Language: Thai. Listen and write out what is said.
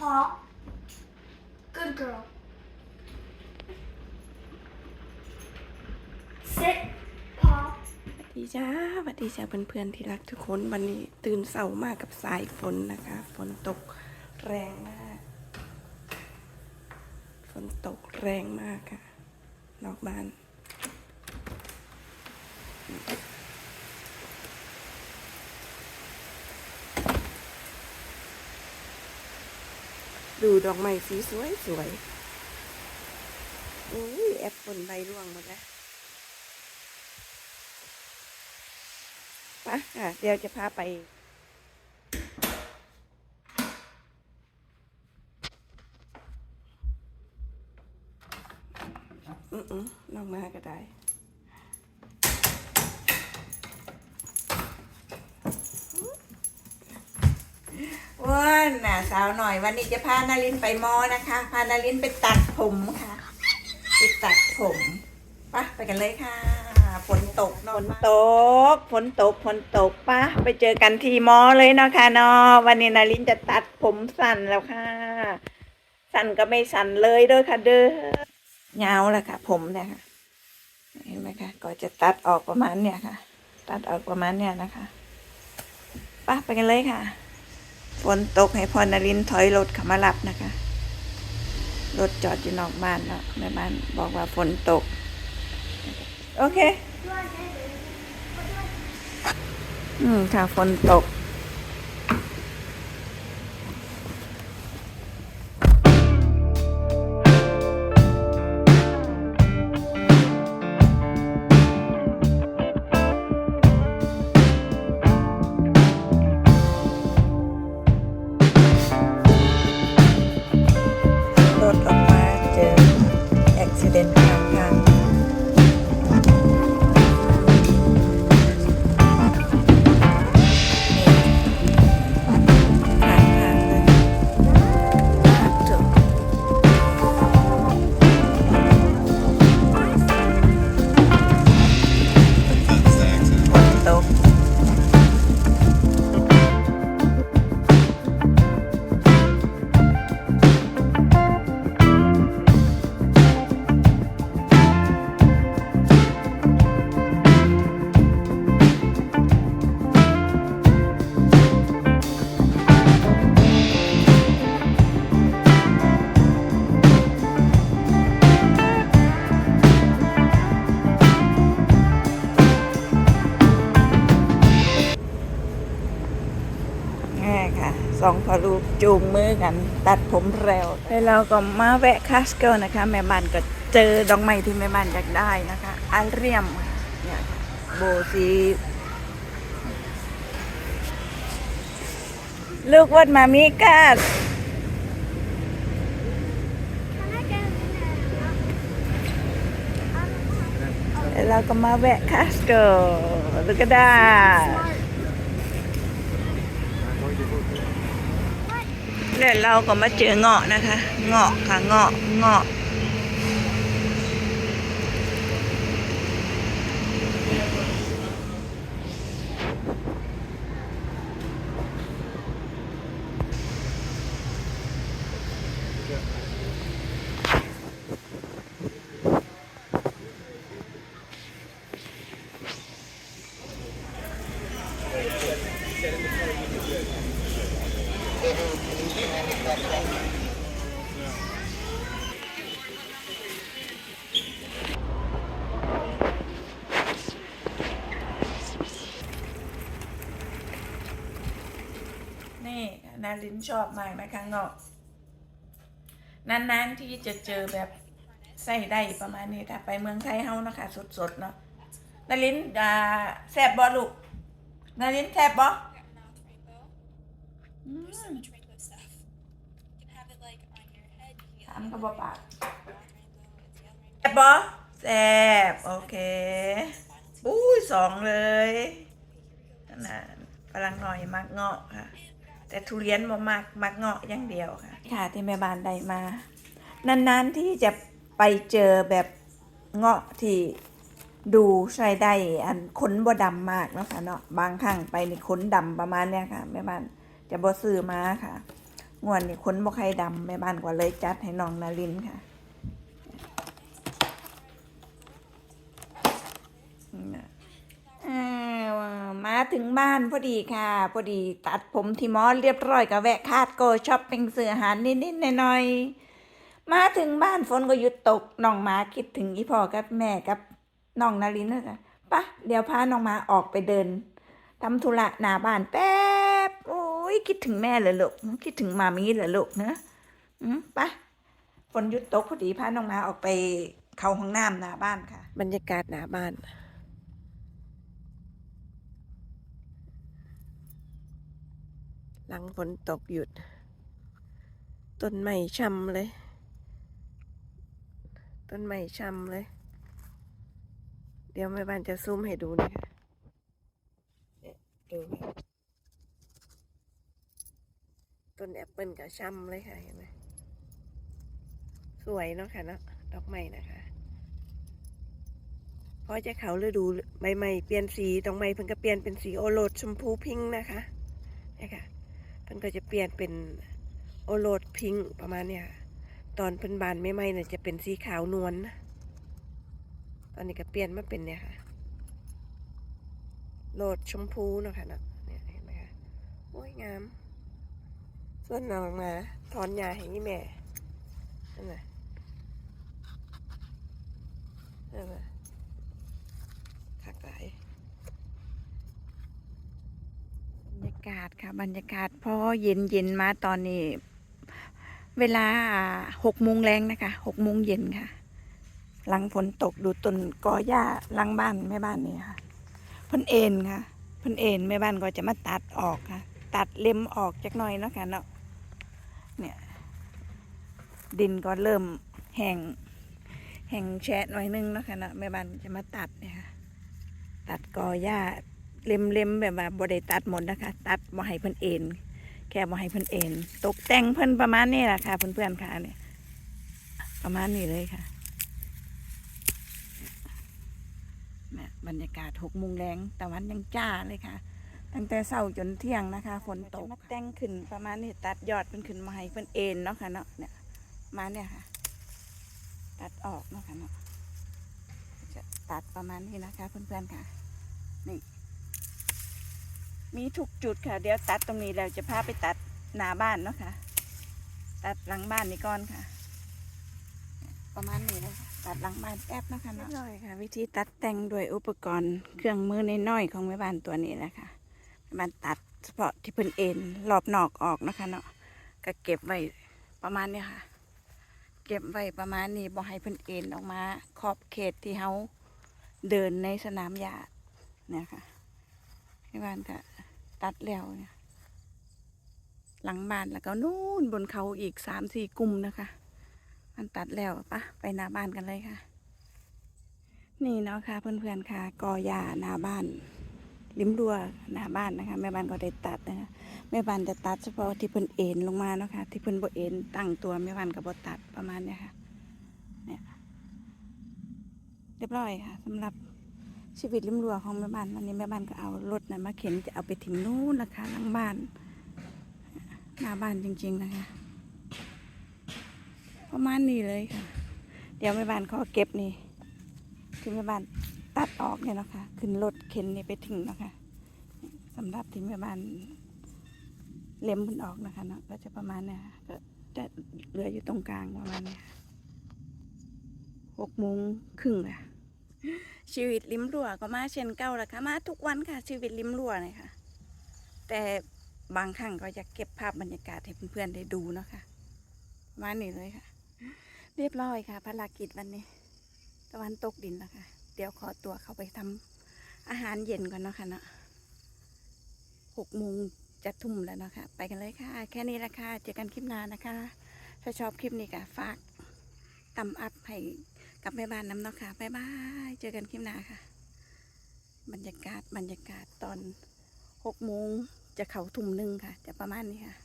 Paw. Good girl. Sit. Paw. สวัสดีจ้าสวัสดีจ้าเพื่อนๆที่รักทุกคนวันนี้ตื่นเสาร์มากกับสายฝนนะคะ ฝนตกแรงมาก ฝนตกแรงมากค่ะ นอกบ้าน ดูดอกไม้สีสวยสวยอุ้ยแอปเปิลใบร่วงหมดแล้วปะค่ะ เดี๋ยวจะพาไปอืมอืมลองมาก็ได้ ว้า นน่ะสาวหน่อยวันนี้จะพานารินไปมอนะคะ พานารินไปตัดผมค่ะไปตัดผมไปะไปกันเลยค่ะฝนตกฝนตกฝนตกฝนตกปะไปเจอกันที่มอเลยเนาะค่ะเนาะวันนี้นารินจะตัดผมสั้นแล้วค่ะ สั้นก็ไม่สั้นเลยเด้วยค่ะ เด้อยาวแล้วค่ะ ผมเนี่ยค่ะเห็นไหมคะก็จะตัดออกประมาณเนี่ยค่ะ ตัดออกประมาณเนี่ยนะคะไปะไปกันเลยค่ะ ฝนตกให้พอนารินถอยรถเข้ามารับนะคะ รถจอดอยู่นอกบ้านเนาะแม่บ้านบอกว่าฝนตก โอเค อืมค่ะฝนตก จูงมือกัน ตัดผมเร็วแล้วเราก็มาแวะคาสเกิลนะคะ แม่บ้านก็เจอดอกไม้ที่แม่บ้านอยากได้นะคะอาเรียมเนี่ยโบสีลูกวัดมามีกาดแล้วเราก็มาแวะคาสเกิลแล้วก็ได้ แล้วเราก็มาเจอเงาะนะคะ เงาะค่ะเงาะเงาะ นี่นาลินชอบมากนะคะเงาะนานๆที่จะเจอแบบใส่ได้ประมาณนี้ถ้าไปเมืองไทยเฮานะคะสดๆเนาะนาลินแซบบอลูกนาลินแซบบอ There's so much rainbow stuff. You can have it like on your head. You ถามก็บอปาก can have one rainbow, it's the other แซบบอแซบโอเค อุ้ยสองเลยนั่นน่ะฝรั่งหน่อยมักเงาะค่ะ แต่ทุเรียนบ่มักมักเงาะอย่างเดียวค่ะ ค่ะที่แม่บ้านได้มา นานๆที่จะไปเจอแบบเงาะที่ดูใช้ได้อันขนบ่ดำมากเนาะค่ะเนาะบางครั้งไปนี่ขนดำประมาณเนี้ยค่ะแม่บ้าน จะบ่ซื้อมาค่ะงวนนี่ขนบ่ใครดำแม่บ้านก็เลยจัดให้น้องนารินค่ะมาถึงบ้านพอดีค่ะ พอดีตัดผมที่มอสเรียบร้อยก็แวะคาดโกช้อปปิ้งซื้ออาหารนิดๆหน่อยๆมาถึงบ้านฝนก็หยุดตกน้องหมาคิดถึงอีพ่อกับแม่กับน้องนารินนะจ๊ะปะเดี๋ยวพาน้องหมาออกไปเดินทำธุระหน้าบ้านแป๊บโอ้ ยคิดถึงแม่เหรอลูกคิดถึงมามีเหรอลูกเนอะอืมไปะฝนหยุดตกพอดีพาน้องมาออกไปเข้าห้องน้ำหน้าบ้านค่ะ บรรยากาศหน้าบ้านหลังฝนตกหยุด ต้นไม้ช้ำเลย ต้นไม้ช้ำเลย เดี๋ยวแม่บ้านจะซูมให้ดูนะคะดูแบบ ต้นแอปเปิลกับช่ำเลยค่ะเห็นไหมสวยเนาะค่ะเนาะดอกไม้นะคะพอจะเขาฤดูใบใหม่เปลี่ยนสีดอกไม้เพิ่นก็เปลี่ยนเป็นสีโอโรสชมพูพิงค์นะคะนี่ค่ะเพิ่นก็จะเปลี่ยนเป็นโอโรสพิงค์ประมาณเนี้ยตอนเพิ่นบานไม่ไหม้เนี่ยจะเป็นสีขาวนวลนะตอนนี้ก็เปลี่ยนมาเป็นเนี่ยค่ะโหลดชมพูเนาะค่ะเนาะเนี่ยเห็นไหมคะโอ้ยงาม ส่วนน้องมาถอนหญ้าให้แม่นั่นน่ะนั่นน่ะคักหลายบรรยากาศค่ะ บรรยากาศพอเย็นเย็นมาตอนนี้ เวลาหกโมงแรงนะคะหกโมงเย็นค่ะ หลังฝนตกดูต้นกอหญ้าหลังบ้านแม่บ้านนี่ค่ะพิ่นเอ็นค่ะพิ่นเอ็นแม่บ้านก็จะมาตัดออกค่ะ ตัดเล็มออกจักหน่อยเนาะค่ะเนาะ ดินก็เริ่มแห้งแห้งแฉะหน่อยนึงเนาะค่ะเนาะแม่บ้านจะมาตัดเนี่ยค่ะตัดกอหญ้าเล็มเล็มๆแบบว่าบ่ได้ตัดหมดนะคะ ตัดบ่ให้เพิ่นเอ็นแค่บ่ให้เพิ่นเอ็นตกแต่งเพิ่นประมาณนี้แหละค่ะเพื่อนๆค่ะเนี่ยประมาณนี้เลยค่ะเนี่ยบรรยากาศหกโมงแรงตะวันยังจ้าเลยค่ะ ตั้งแต่เช้าจนเที่ยงนะคะ ฝนตกมาแต่งขึ้นประมาณนี้ตัดยอดเป็นขึ้นมาให้เป็นเอ็นเนาะค่ะเนาะเนี่ย มาเนี่ยค่ะ ตัดออกนะคะเนาะจะตัดประมาณนี้นะคะเพื่อนๆค่ะ นี่ มีทุกจุดค่ะ เดี๋ยวตัดตรงนี้แล้วจะพาไปตัดหน้าบ้านเนาะค่ะ ตัดหลังบ้านนี่ก่อนค่ะ ประมาณนี้เลยค่ะตัดหลังบ้านแป๊บนะคะเนาะน้อยค่ะ วิธีตัดแต่งด้วยอุปกรณ์เครื่องมือในน้อยของแม่บ้านตัวนี้แหละคะแม่บ้านตัดเฉพาะที่เพิ่นเอ็นรอบนอกออกนะคะเนาะก็เก็บไว้ประมาณนี้ค่ะ เก็บไว้ประมาณนี้บ่ให้เพิ่นเอ็นออกมาขอบเขตที่เฮาเดินในสนามหญ้าเนี่ยค่ะแม่บ้านก็ตัดแล้วเนี่ยหลังบ้านแล้วก็นู่นบนเขาอีกสามสี่กลุ่มนะคะ มันตัดแล้วปะไปหน้าบ้านกันเลยค่ะ นี่เนาะค่ะเพื่อนๆค่ะกอหญ้าหน้าบ้าน ริมรั้วหน้าบ้านนะคะ แม่บ้านก็ได้ตัดนะคะแม่บ้านจะตัดเฉพาะที่เพิ่นเอ็นลงมาเนาะค่ะที่เพิ่นบ่เอ็นตั้งตัวแม่บ้านก็บ่ตัดประมาณเนี้ยค่ะเนี่ยเรียบร้อยค่ะสำหรับชีวิตริมรั้วของแม่บ้านวันนี้แม่บ้านก็เอารถนะมาเข็นจะเอาไปถึงนู้นนะคะหลังบ้านหน้าบ้านจริง ๆนะคะ ประมาณนี้เลยค่ะ เดี๋ยวแม่บ้านขอเก็บนี่ที่แม่บ้าน ตัดออกเนี่ยนะคะขึ้นรถเข็นนี่ไปถึงนะคะสำหรับที่แม่บ้านเล็มมันออกนะคะเนาะก็จะประมาณเนี้ยก็จะเหลืออยู่ตรงกลางประมาณเนี้ยหกโมงครึ่งอะชีวิตริมรั้วก็มาเช่นเก่าแหละค่ะมาทุกวันค่ะ ชีวิตริมรั้วเนี่ยค่ะ แต่บางครั้งก็จะเก็บภาพบรรยากาศให้เพื่อนๆได้ดูเนาะค่ะประมาณนี้เลยค่ะ เรียบร้อยค่ะภารกิจวันนี้ ตะวันตกดินแล้วค่ะ ดี๋ยวขอตัวเข้าไปทำอาหารเย็นก่อนเนาะค่ะเนาะหกโมงจะทุ่มแล้วเนาะค่ะไปกันเลยค่ะ แค่นี้ละค่ะ เจอกันคลิปหน้านะคะ ถ้าชอบคลิปนี้ก็ฝากตำอัพให้กับแม่บ้านน้ำเนาะค่ะบ๊ายบาย เจอกันคลิปหน้าค่ะ บรรยากาศบรรยากาศตอนหกโมงจะเข้าทุ่มหนึ่งค่ะ จะประมาณนี้ค่ะ